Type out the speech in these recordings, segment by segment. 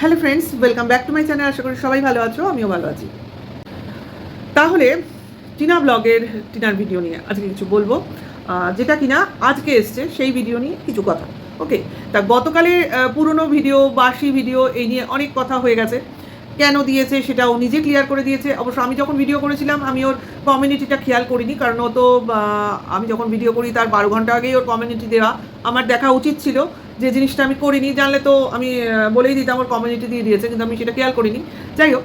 Hello friends, welcome back to my channel, আশা করি সবাই ভালো আছো, আমিও ভালো আছি। তাহলে টিনা ব্লগের, টিনার ভিডিও নিয়ে আজকে কিছু বলব। যেটা কিনা আজকে এসছে, সেই ভিডিও নিয়ে কিছু কথা। ওকে তা গতকালে পুরনো ভিডিও বাসি ভিডিও এই নিয়ে অনেক কথা হয়ে গেছে। কেন দিয়েছে সেটা ও নিজে ক্লিয়ার করে দিয়েছে। অবশ্য আমি যখন ভিডিও করেছিলাম, আমি ওর কমিউনিটিটা খেয়াল করিনি, কারণ ও তো আমি যখন ভিডিও করি, তার বারো ঘণ্টা আগেই ওর কমিউনিটি দেওয়া আমার দেখা উচিত ছিল। যে জিনিসটা আমি করিনি, জানলে তো আমি বলেই দিতাম, ওর কমিউনিটি দিয়ে দিয়েছে, কিন্তু আমি সেটা খেয়াল করিনি। যাই হোক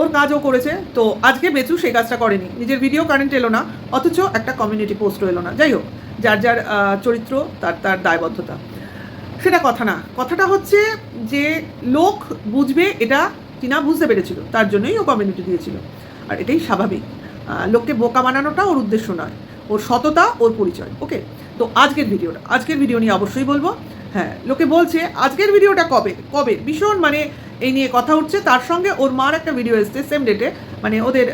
ওর কাজও করেছে, তো আজকে বেচু সেই কাজটা করেনি। নিজের ভিডিও কারেন্ট এলো না, অথচ একটা কমিউনিটি পোস্টও এলো না। যাই হোক, যার যার চরিত্র, তার তার দায়বদ্ধতা। সেটা কথা না। কথাটা হচ্ছে যে লোক বুঝবে এটা টিনা বুঝতে পেরেছিল, তার জন্যই ও কমিউনিটি দিয়েছিল। আর এটাই স্বাভাবিক। লোককে বোকা বানানোটা ওর উদ্দেশ্য নয়। ওর সততা, ওর পরিচয়। ওকে তো আজকের ভিডিওটা আজকের ভিডিও নিয়ে অবশ্যই বলব। হ্যাঁ লোকে বলছে, আজকের ভিডিওটা কবে? কবে? ভীষণ মানে এই নিয়ে কথা উঠছে। তার সঙ্গে ওর মার একটা ভিডিও এসছে সেম ডেটে মানে ওদের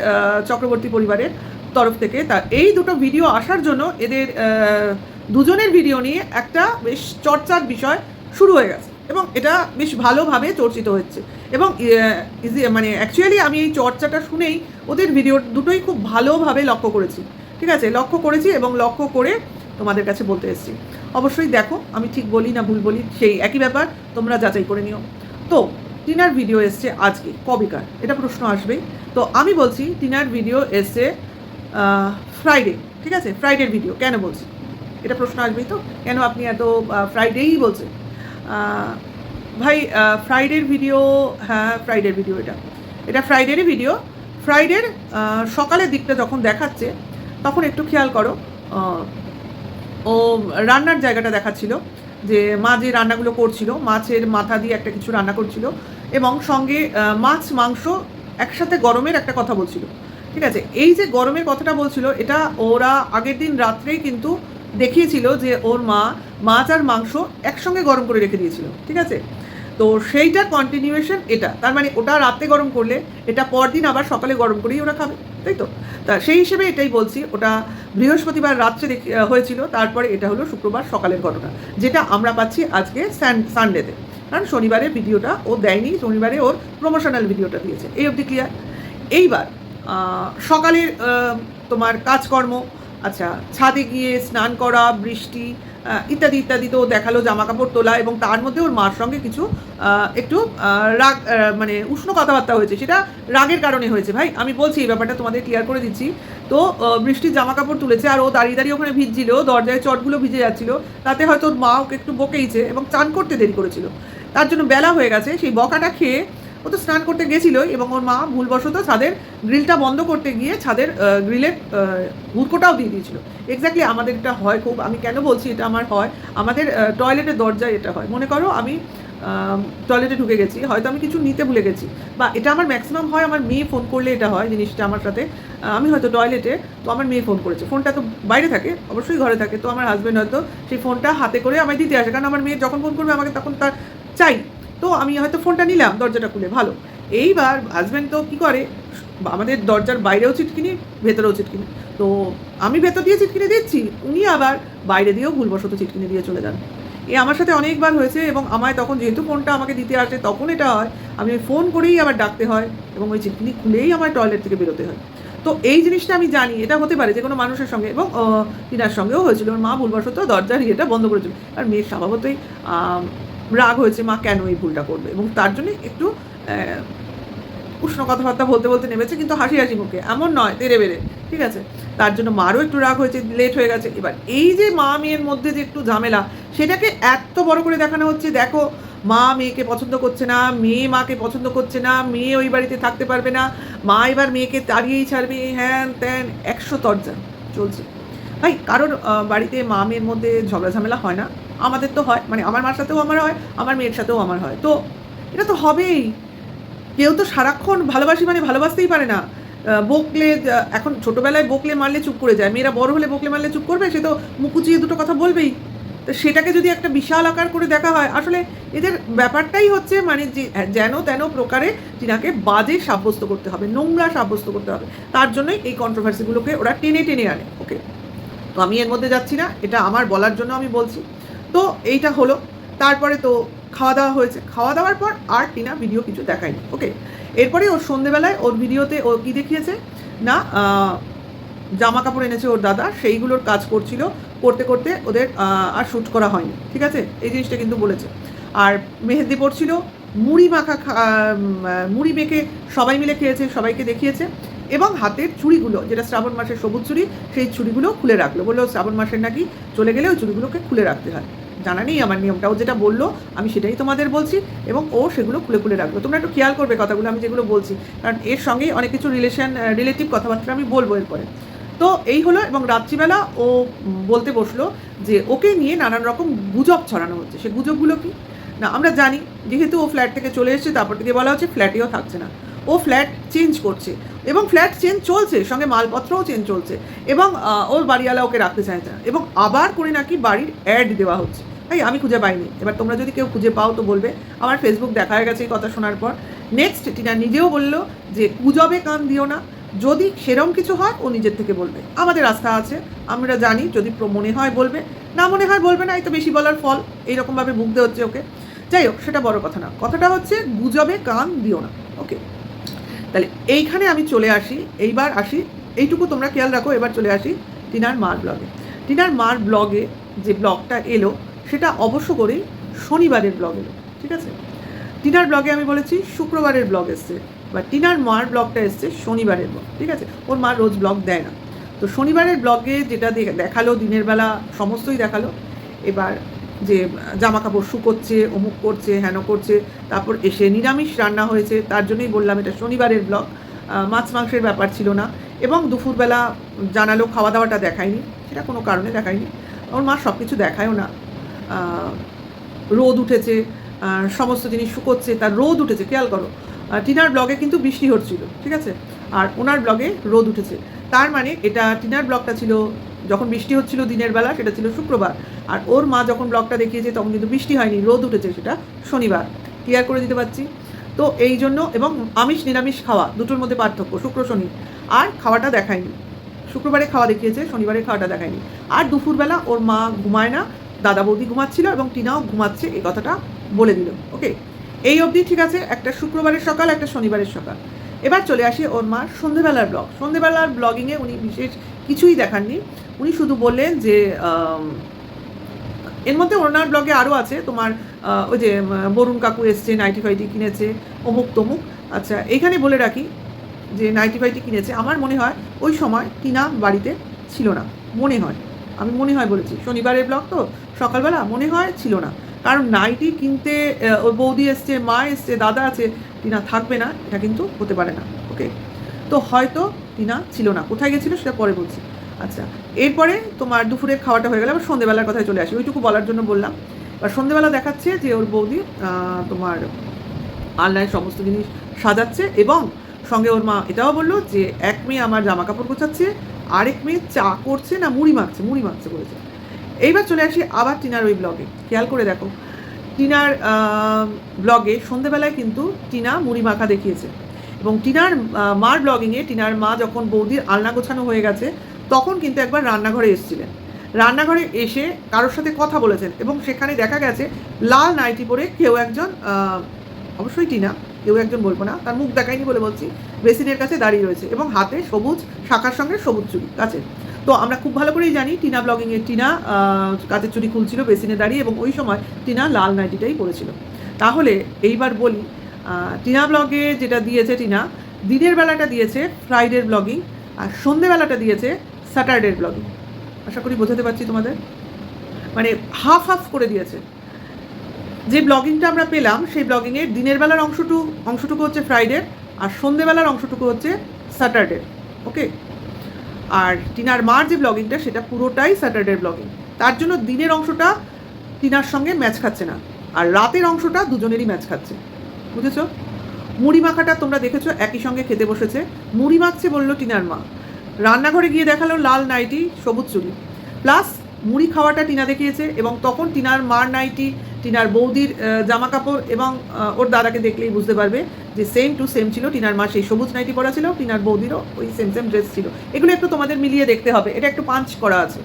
চক্রবর্তী পরিবারের তরফ থেকে। তা এই দুটো ভিডিও আসার জন্য এদের দুজনের ভিডিও নিয়ে একটা বেশ চর্চার বিষয় শুরু হয়ে গেছে এবং এটা বেশ ভালোভাবে চর্চিত হচ্ছে। এবং মানে অ্যাকচুয়ালি আমি এই চর্চাটা শুনেই ওদের ভিডিও দুটোই খুব ভালোভাবে লক্ষ্য করেছি। ঠিক আছে? লক্ষ্য করেছি এবং লক্ষ্য করে তোমাদের কাছে বলতে এসেছি। অবশ্যই দেখো, আমি ঠিক বলি না ভুল বলি, সেই একই ব্যাপার, তোমরা যাচাই করে নিও। তো, টিনার ভিডিও এসছে আজকে, কবেকার, এটা প্রশ্ন আসবেই। তো আমি বলছি, টিনার ভিডিও এসছে ফ্রাইডে ঠিক আছে? ফ্রাইডের ভিডিও কেন বলছি? এটা প্রশ্ন আসবেই তো, কেন আপনি এত ফ্রাইডেই বলছেন? ভাই ফ্রাইডের ভিডিও হ্যাঁ ফ্রাইডের ভিডিও এটা। এটা ফ্রাইডেরই ভিডিও ফ্রাইডের সকালের দিকটা যখন দেখাচ্ছে, তখন একটু খেয়াল করো ও রান্নার জায়গাটা দেখাচ্ছিল, যে মা যে রান্নাগুলো করছিল, মাছের মাথা দিয়ে একটা কিছু রান্না করছিল এবং সঙ্গে মাছ, মাংস একসাথে গরমের একটা কথা বলছিল। ঠিক আছে? এই যে গরমের কথাটা বলছিল, এটা ওরা আগের দিন রাত্রেই কিন্তু দেখিয়েছিল যে ওর মা মাছ আর মাংস একসঙ্গে গরম করে রেখে দিয়েছিল। ঠিক আছে? তো সেইটার কন্টিনিউয়েশন এটা। তার মানে ওটা রাতে গরম করলে, এটা পরদিন আবার সকালে গরম করেই ওরা খাবে, তাই তো? তা সেই হিসেবে এটাই বলছি, ওটা বৃহস্পতিবার রাত্রে হয়েছিল, তারপরে এটা হলো শুক্রবার সকালের ঘটনা, যেটা আমরা পাচ্ছি আজকে সানডেতে। কারণ শনিবারে ভিডিওটা ও দেয়নি, শনিবারে ওর প্রমোশনাল ভিডিওটা দিয়েছে। এই অবধি ক্লিয়ার এইবার সকালের তোমার কাজকর্ম আচ্ছা ছাদে গিয়ে স্নান করা, বৃষ্টি ইত্যাদি ইত্যাদি তো দেখাল জামা কাপড় তোলা এবং তার মধ্যে ওর মার সঙ্গে কিছু একটু রাগ মানে উষ্ণ কথাবার্তা হয়েছে। সেটা রাগের কারণে হয়েছে ভাই। আমি বলছি এই ব্যাপারটা তোমাদের ক্লিয়ার করে দিচ্ছি। তো বৃষ্টির জামা কাপড় তুলেছে আর ও দাঁড়িয়ে দাঁড়িয়ে ওখানে ভিজছিল, দরজায় চটগুলো ভিজে যাচ্ছিল। তাতে হয়তো ওর মা ওকে একটু বকেইছে এবং চান করতে দেরি করেছিল। তার জন্য বেলা হয়ে গেছে। সেই বকাটা খেয়ে ও তো স্নান করতে গেছিলোই এবং ওর মা ভুলবশত ছাদের গ্রিলটা বন্ধ করতে গিয়ে ছাদের গ্রিলের হুড়কোটাও দিয়ে দিয়েছিল। এক্স্যাক্টলি আমাদের এটা হয় খুব, আমি কেন বলছি এটা আমার হয়? আমাদের টয়লেটের দরজায় এটা হয়। মনে করো আমি টয়লেটে ঢুকে গেছি, হয়তো আমি কিছু নিতে ভুলে গেছি বা এটা আমার ম্যাক্সিমাম হয় আমার মেয়ে ফোন করলে এটা হয় জিনিসটা আমার সাথে। আমি হয়তো টয়লেটে তো আমার মেয়ে ফোন করেছে। ফোনটা তো বাইরে থাকে, অবশ্যই ঘরে থাকে, তো আমার হাজব্যান্ড হয়তো সেই ফোনটা হাতে করে আমায় দিতে আসে। কারণ আমার মেয়ে যখন ফোন করবে আমাকে তখন তার চাই। তো আমি হয়তো ফোনটা নিলাম, দরজাটা খুলে, ভালো। এইবার হাজব্যান্ড তো কী করে, আমাদের দরজার বাইরেও চিটকিনি ভেতরেও চিটকিনি তো আমি ভেতর দিয়ে চিটকিনি দিচ্ছি, উনি আবার বাইরে দিয়েও ভুলবশত চিটকিনি দিয়ে চলে যান। এ আমার সাথে অনেকবার হয়েছে এবং আমায় তখন যেহেতু ফোনটা আমাকে দিতে আসে, তখন এটা হয়, আমি ফোন করেই আবার ডাকতে হয় এবং ওই চিটকিনি খুলেই আমার টয়লেট থেকে বেরোতে হয়। তো এই জিনিসটা আমি জানি, এটা হতে পারে যে কোনো মানুষের সঙ্গে এবং টিনার সঙ্গেও হয়েছিল। মা ভুলবশত দরজার ইয়েটা বন্ধ করেছিল। আর মেয়ের স্বভাবতই রাগ হয়েছে, মা কেন এই ভুলটা করবে এবং তার জন্য একটু উষ্ণ কথাবার্তা বলতে বলতে নেমেছে, কিন্তু হাসি হাসি মুখে। এমন নয় তেরে বেড়ে, ঠিক আছে? তার জন্য মারও একটু রাগ হয়েছে লেট হয়ে গেছে। এবার এই যে মা মেয়ের মধ্যে যে একটু ঝামেলা, সেটাকে এত বড় করে দেখানো হচ্ছে, দেখো, মা মেয়েকে পছন্দ করছে না, মেয়ে মাকে পছন্দ করছে না, মেয়ে ওই বাড়িতে থাকতে পারবে না, মা এবার মেয়েকে তাড়িয়েই ছাড়বে, হ্যান ত্যান, একশো তর্জা চলছে। ভাই, কারোর বাড়িতে মা মেয়ের মধ্যে ঝগড়া ঝামেলা হয় না। আমাদের তো হয় মানে আমার মার সাথেও আমার হয়, আমার মেয়ের সাথেও আমার হয়। তো এটা তো হবেই। কেউ তো সারাক্ষণ ভালোবাসি মানে ভালোবাসতেই পারে না। বকলে এখন ছোটোবেলায় বকলে মারলে চুপ করে যায়। মেয়েরা বড় হলে বকলে মারলে চুপ করবে? সে তো মুকুচিয়ে দুটো কথা বলবেই। তো সেটাকে যদি একটা বিশাল আকার করে দেখা হয়, আসলে এদের ব্যাপারটাই হচ্ছে মানে যেন তেন প্রকারে টিনাকে বাজে সাব্যস্ত করতে হবে, নোংরা সাব্যস্ত করতে হবে। তার জন্যই এই কন্ট্রোভার্সিগুলোকে ওরা টেনে টেনে আনে। ওকে তো আমি এর মধ্যে যাচ্ছি না। এটা আমার বলার জন্য আমি বলছি। তো এইটা হলো। তারপরে তো খাওয়া দাওয়া হয়েছে। খাওয়া দাওয়ার পর আর টিনা ভিডিও কিছু দেখায়নি। ওকে এরপরে ওর সন্ধেবেলায় ওর ভিডিওতে ও কী দেখিয়েছে? না জামা কাপড় এনেছে ওর দাদা। সেইগুলোর কাজ করছিল। করতে করতে ওদের আর শ্যুট করা হয়নি। ঠিক আছে? এই জিনিসটা কিন্তু বলেছে। আর মেহেদি পড়ছিল মুড়ি মাখা মুড়ি মেখে সবাই মিলে খেয়েছে, সবাইকে দেখিয়েছে। এবং হাতের চুড়িগুলো, যেটা শ্রাবণ মাসের সবুজ চুড়ি, সেই চুড়িগুলো খুলে রাখল। বলল শ্রাবণ মাসের নাকি চলে গেলে ওই চুড়িগুলোকে খুলে রাখতে হয়। জানা নেই, আমার নিয়মটা ও যেটা বলল, আমি সেটাই তোমাদের বলছি এবং ও সেগুলো খুলে খুলে রাখল। তোমরা একটু খেয়াল করবে কথাগুলো, আমি যেগুলো বলছি। কারণ এর সঙ্গেই অনেক কিছু রিলেশন রিলেটিভ কথাবার্তা আমি বলব এরপরে। তো এই হলো এবং রাত্রিবেলা ও বলতে বসল যে ওকে নিয়ে নানান রকম গুজব ছড়ানো হচ্ছে। সে গুজবগুলো কি? না, আমরা জানি, যেহেতু ও ফ্ল্যাট থেকে চলে এসেছে, তারপর থেকে বলা হচ্ছে ফ্ল্যাটেও থাকছে না। ও ফ্ল্যাট চেঞ্জ করছে। এবং ফ্ল্যাট চেঞ্জ চলছে, সঙ্গে মালপত্রও চেঞ্জ চলছে। এবং ওর বাড়িওয়ালা ওকে রাখতে চাইছে না। এবং আবার করে নাকি বাড়ির অ্যাড দেওয়া হচ্ছে। তাই আমি খুঁজে পাইনি। এবার তোমরা যদি কেউ খুঁজে পাও তো বলবে। আমার ফেসবুক দেখা হয়ে গেছে এই কথা শোনার পর। নেক্সট টিনা নিজেও বলল যে গুজবে কান দিও না। যদি সেরম কিছু হয়, ও নিজের থেকে বলবে। আমাদের আস্থা আছে। আমরা জানি, যদি মনে হয় বলবে। না মনে হয় বলবে না, এই তো বেশি বলার ফল। এইরকমভাবে ভুগতে হচ্ছে ওকে। যাই হোক, সেটা বড় কথা না। কথাটা হচ্ছে, গুজবে কান দিও না। ওকে তাহলে এইখানে আমি চলে আসি, এইবার আসি, এইটুকু তোমরা খেয়াল রাখো, এবার চলে আসি টিনার মার ব্লগে টিনার মার ব্লগে যে ব্লগটা এলো, সেটা অবশ্য করেই শনিবারের ব্লগ এলো, ঠিক আছে? টিনার ব্লগে আমি বলেছি শুক্রবারের ব্লগ এসছে, বা টিনার মার ব্লগটা এসছে শনিবারের ব্লগ ঠিক আছে? ওর মা রোজ ব্লগ দেয় না। তো শনিবারের ব্লগে যেটা দেখাল দিনের বেলা, সমস্তই দেখাল। এবার যে জামা কাপড় শুকোচ্ছে, অমুক করছে, হেন করছে, তারপর এসে নিরামিষ রান্না হয়েছে। তার জন্যই বললাম, এটা শনিবারের ব্লগ মাছ মাংসের ব্যাপার ছিল না। এবং দুপুরবেলা জানালো খাওয়া দাওয়াটা দেখায়নি। সেটা কোনো কারণে দেখায়নি। ওর মা সব কিছু দেখায়ও না। রোদ উঠেছে সমস্ত জিনিস শুকোচ্ছে, তার রোদ উঠেছে, খেয়াল করো। টিনার ব্লগে কিন্তু বৃষ্টি হচ্ছিল, ঠিক আছে? আর ওনার ব্লগে রোদ উঠেছে। তার মানে এটা টিনার ব্লগটা ছিল যখন বৃষ্টি হচ্ছিল দিনের বেলা, সেটা ছিল শুক্রবার। আর ওর মা যখন ব্লগটা দেখিয়েছে, তখন কিন্তু বৃষ্টি হয়নি, রোদ উঠেছে সেটা শনিবার। ক্লিয়ার করে দিতে পারছি? তো এই জন্য এবং আমিষ, নিরামিষ খাওয়া, দুটোর মধ্যে পার্থক্য, শুক্র, শনি। আর খাওয়াটা দেখায়নি। শুক্রবারে খাওয়া দেখিয়েছে, শনিবারে খাওয়াটা দেখায়নি। আর দুপুরবেলা ওর মা ঘুমায় না, দাদা বৌদি ঘুমাচ্ছিল এবং টিনাও ঘুমাচ্ছে, এই কথাটা বলে দিল। ওকে এই অবধি ঠিক আছে, একটা শুক্রবারের সকাল, একটা শনিবারের সকাল। এবার চলে আসি ওর মার সন্ধেবেলার ব্লগ সন্ধেবেলার ব্লগিংয়ে উনি বিশেষ কিছুই দেখাননি। উনি শুধু বললেন যে এর মধ্যে ওনার ব্লগে আরও আছে তোমার ওই যে বরুণ কাকু এসছে নাইটি ফাইটি কিনেছে, অমুক তমুক। আচ্ছা এইখানে বলে রাখি যে নাইটি ফাইটি কিনেছে। আমার মনে হয় ওই সময় টিনা বাড়িতে ছিল না। মনে হয়। আমি মনে হয় বলেছি। শনিবারের ব্লগ তো, সকালবেলা মনে হয় ছিল না। কারণ নাইটি কিনতে বৌদি এসছে, মা এসছে, দাদা আছে, টিনা থাকবে না, এটা কিন্তু হতে পারে না। ওকে তো হয়তো টিনা ছিল না। কোথায় গেছিল সেটা পরে বলছি। আচ্ছা এরপরে তোমার দুপুরের খাওয়াটা হয়ে গেল, আবার সন্ধেবেলার কথায় চলে আসি। ওইটুকু বলার জন্য বললাম। এবার সন্ধেবেলা দেখাচ্ছে যে ওর বৌদি তোমার আলনায় সমস্ত জিনিস সাজাচ্ছে এবং সঙ্গে ওর মা এটাও বলল যে এক মেয়ে আমার জামা কাপড় গোছাচ্ছে, আরেক মেয়ে চা করছে না মুড়ি মাখছে মুড়ি মাখছে বলেছে। এইবার চলে আসি আবার টিনার ওই ব্লগে খেয়াল করে দেখো, টিনার ব্লগে সন্ধেবেলায় কিন্তু টিনা মুড়ি মাখা দেখিয়েছে। এবং টিনার মার ব্লগিংয়ে টিনার মা যখন বৌদির আলনা গোছানো হয়ে গেছে, তখন কিন্তু একবার রান্নাঘরে এসেছিলেন। রান্নাঘরে এসে কারোর সাথে কথা বলেছেন এবং সেখানে দেখা গেছে, লাল নাইটি পরে কেউ একজন অবশ্যই টিনা, কেউ একজন বলব না, তার মুখ দেখায়নি বলে বলছি, বেসিনের কাছে দাঁড়িয়ে রয়েছে এবং হাতে সবুজ শাখার সঙ্গে সবুজ চুরি কাছে তো আমরা খুব ভালো করেই জানি টিনা ব্লগিংয়ে টিনা কাচের চুড়ি খুলছিল, বেসিনে দাঁড়িয়ে এবং ওই সময় টিনা লাল নাইটিটাই পরেছিল। তাহলে এইবার বলি টিনা ব্লগে যেটা দিয়েছে টিনা, দিনের বেলাটা দিয়েছে ফ্রাইডের ব্লগিং আর সন্ধেবেলাটা দিয়েছে স্যাটারডের ব্লগিং আশা করি বোঝাতে পারছি তোমাদের? মানে হাফ হাফ করে দিয়েছে। যে ব্লগিংটা আমরা পেলাম, সেই ব্লগিংয়ের দিনের বেলার অংশটুকু অংশটুকু হচ্ছে ফ্রাইডে আর সন্ধেবেলার অংশটুকু হচ্ছে স্যাটারডে ওকে আর টিনার মার যে ব্লগিংটা সেটা পুরোটাই স্যাটারডের ব্লগিং তার জন্য দিনের অংশটা টিনার সঙ্গে ম্যাচ খাচ্ছে না, আর রাতের অংশটা দুজনেরই ম্যাচ খাচ্ছে। বুঝেছ? মুড়ি মাখাটা তোমরা দেখেছ, একই সঙ্গে খেতে বসেছে। মুড়ি মাখছে বলল টিনার মা। রান্নাঘরে গিয়ে দেখাল লাল নাইটি, সবুজ চুলি প্লাস মুড়ি খাওয়াটা টিনা দেখিয়েছে এবং তখন টিনার মার নাইটি, টিনার বৌদির জামা কাপড় এবং ওর দাদাকে দেখলেই বুঝতে পারবে যে সেম টু সেম ছিল। টিনার মা সেই সবুজ নাইটি পরা ছিল, টিনার বৌদিরও ওই সেম সেম ড্রেস ছিল। এগুলো একটু তোমাদের মিলিয়ে দেখতে হবে। এটা একটু পাঞ্চ করা আছে।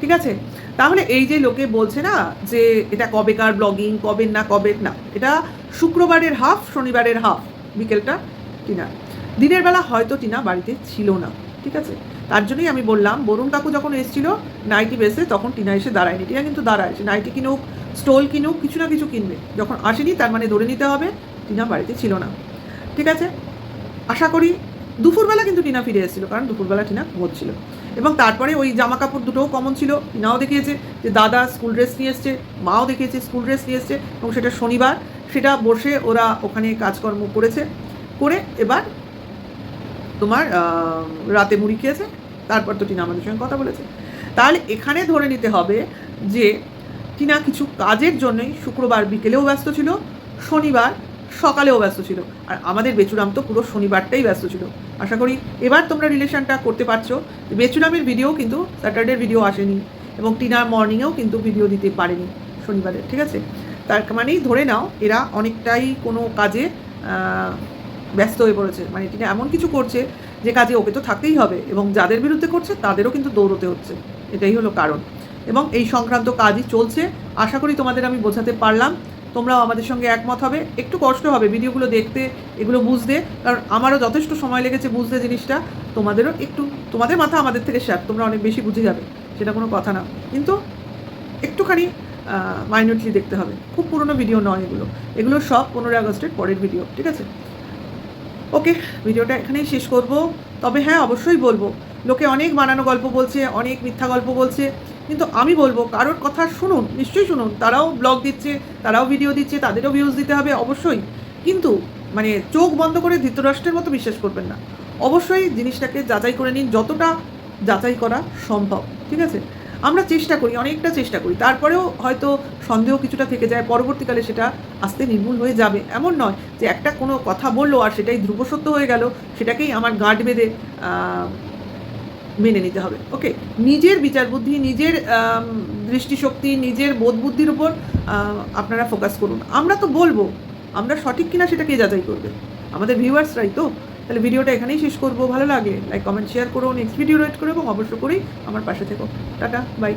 ঠিক আছে? তাহলে এই যে লোকে বলছে না যে এটা কবেকার ব্লগিং কবে না কবে, না, এটা শুক্রবারের হাফ শনিবারের হাফ বিকেলটা টিনা। দিনের বেলা হয়তো টিনা বাড়িতে ছিল না, ঠিক আছে? তার জন্যই আমি বললাম, বরুণ কাকু যখন এসেছিল নাইটি বেসে, তখন টিনা এসে দাঁড়ায়নি। টিনা কিন্তু দাঁড়ায় নাইটি কিনুক, স্টোল কিনুক, কিছু না কিছু কিনবে। যখন আসেনি, তার মানে ধরে নিতে হবে টিনা বাড়িতে ছিল না, ঠিক আছে? আশা করি দুপুরবেলা কিন্তু টিনা ফিরে এসেছিল, কারণ দুপুরবেলা টিনা ঘুমোচ্ছিল এবং তারপরে ওই জামা কাপড় দুটোও কমন ছিল। টিনাও দেখিয়েছে যে দাদা স্কুল ড্রেস নিয়ে এসছে, মাও দেখিয়েছে স্কুল ড্রেস নিয়ে এসছে এবং সেটা শনিবার। সেটা বসে ওরা ওখানে কাজকর্ম করেছে। করে এবার তোমার রাতে মুড়ি খেয়েছে। তারপর তো টিনা আমাদের সঙ্গে কথা বলেছে। তাহলে এখানে ধরে নিতে হবে যে টিনা কিছু কাজের জন্যই শুক্রবার বিকেলেও ব্যস্ত ছিল, শনিবার সকালেও ব্যস্ত ছিল। আর আমাদের বেচুরাম তো পুরো শনিবারটাই ব্যস্ত ছিল। আশা করি এবার তোমরা রিলেশনটা করতে পারছ। বেচুরামের ভিডিও কিন্তু স্যাটারডের ভিডিও আসেনি এবং টিনার মর্নিংয়েও কিন্তু ভিডিও দিতে পারেনি শনিবারে, ঠিক আছে? তার মানেই ধরে নাও, এরা অনেকটাই কোনো কাজে ব্যস্ত হয়ে পড়েছে। মানে টিনা এমন কিছু করছে যে কাজে ওকে তো থাকতেই হবে এবং যাদের বিরুদ্ধে করছে তাদেরও কিন্তু দৌড়তে হচ্ছে। এটাই হলো কারণ। এবং এই সংক্রান্ত কাজই চলছে। আশা করি তোমাদের আমি বোঝাতে পারলাম। তোমরাও আমাদের সঙ্গে একমত হবে। একটু কষ্ট হবে ভিডিওগুলো দেখতে, এগুলো বুঝতে। কারণ আমারও যথেষ্ট সময় লেগেছে বুঝতে জিনিসটা। তোমাদেরও একটু, তোমাদের মাথা আমাদের থেকে শেয়ার তোমরা অনেক বেশি বুঝে যাবে, সেটা কোনো কথা না। কিন্তু একটুখানি মাইনরলি দেখতে হবে। খুব পুরনো ভিডিও নয় এগুলো। এগুলো সব পনেরোই আগস্টের পরের ভিডিও ঠিক আছে? ওকে, ভিডিওটা এখানেই শেষ করব। তবে হ্যাঁ অবশ্যই বলব। লোকে অনেক বানানো গল্প বলছে, অনেক মিথ্যা গল্প বলছে। কিন্তু আমি বলব, কারোর কথা শুনুন, নিশ্চয়ই শুনুন। তারাও ব্লগ দিচ্ছে, তারাও ভিডিও দিচ্ছে, তাদেরও ভিউজ দিতে হবে অবশ্যই। কিন্তু মানে চোখ বন্ধ করে ধৃতরাষ্ট্রের মতো বিশ্বাস করবেন না। অবশ্যই জিনিসটাকে যাচাই করে নিন, যতটা যাচাই করা সম্ভব, ঠিক আছে? আমরা চেষ্টা করি, অনেকটা চেষ্টা করি। তারপরেও হয়তো সন্দেহ কিছুটা থেকে যায়, পরবর্তীকালে সেটা আস্তে নির্মূল হয়ে যাবে। এমন নয় যে একটা কোনো কথা বলল আর সেটাই ধ্রুবসত্য হয়ে গেল, সেটাকেই আমার গাঁট বেঁধে মেনে নিতে হবে। ওকে নিজের বিচার বুদ্ধি নিজের দৃষ্টিশক্তি, নিজের বোধ বুদ্ধির উপর আপনারা ফোকাস করুন। আমরা তো বলব, আমরা সঠিক কিনা সেটা কে যাচাই করবে? আমাদের ভিউয়ার্সরাই তো। তাহলে ভিডিওটা এখানেই শেষ করব। ভালো লাগে লাইক কমেন্ট শেয়ার করো নেক্সট ভিডিও রেট করো এবং অবশ্য করেই আমার পাশে থেকো। Tata bye